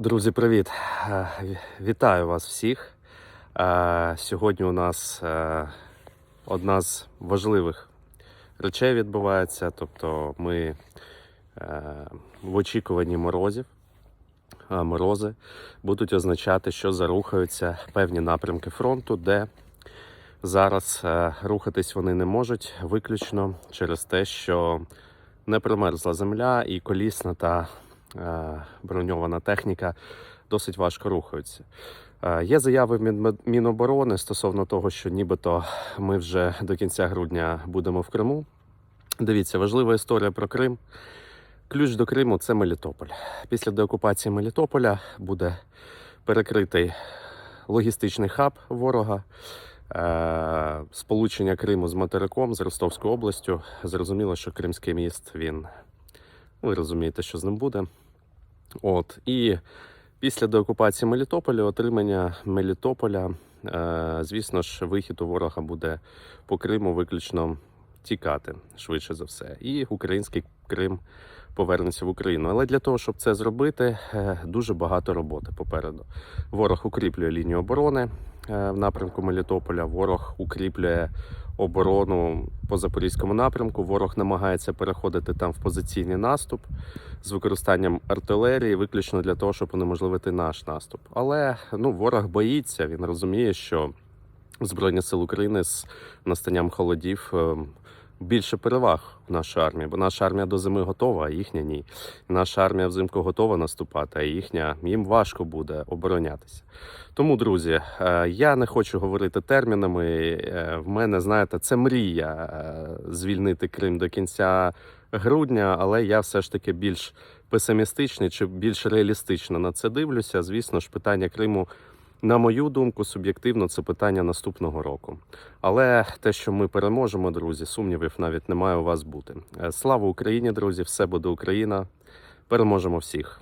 Друзі, привіт! Е, Вітаю вас всіх. Е, Сьогодні у нас е, одна з важливих речей відбувається. Тобто ми в очікуванні морозів. Морози будуть означати, що зарухаються певні напрямки фронту, де зараз рухатись вони не можуть виключно через те, що не примерзла земля і колісна та броньована техніка досить важко рухаються. Е, Є заяви Мін- Міноборони стосовно того, що нібито ми вже до кінця грудня будемо в Криму. Дивіться, важлива історія про Крим. Ключ до Криму це Мелітополь. Після деокупації Мелітополя буде перекритий логістичний хаб ворога. Е, Сполучення Криму з материком, з Ростовською областю. Зрозуміло, що Кримський міст він. Ви розумієте, що з ним буде. От. І після деокупації Мелітополя, отримання Мелітополя, е, звісно ж, вихід у ворога буде по Криму виключно тікати швидше за все. І український Крим повернеться в Україну. Але для того, щоб це зробити, е, дуже багато роботи попереду. Ворог укріплює лінію оборони е, в напрямку Мелітополя. Ворог укріплює оборону по запорізькому напрямку. Ворог намагається переходити там в позиційний наступ з використанням артилерії, виключно для того, щоб унеможливити наш наступ. Але ну ворог боїться. Він розуміє, що Збройні сили України з настанням холодів. е, Більше переваг в нашій армії, бо наша армія до зими готова, а їхня ні. Наша армія взимку готова наступати, а їхня їм важко буде оборонятися. Тому, друзі, е, я не хочу говорити термінами. Е, В мене, знаєте, це мрія звільнити Крим до кінця грудня, але я все ж таки більш песимістичний чи більш реалістично на це дивлюся. Звісно ж, питання Криму. На мою думку, суб'єктивно, це питання наступного року. Але те, що ми переможемо, друзі, сумнівів навіть не має у вас бути. Е, Слава Україні, друзі! Все буде Україна! Переможемо всіх!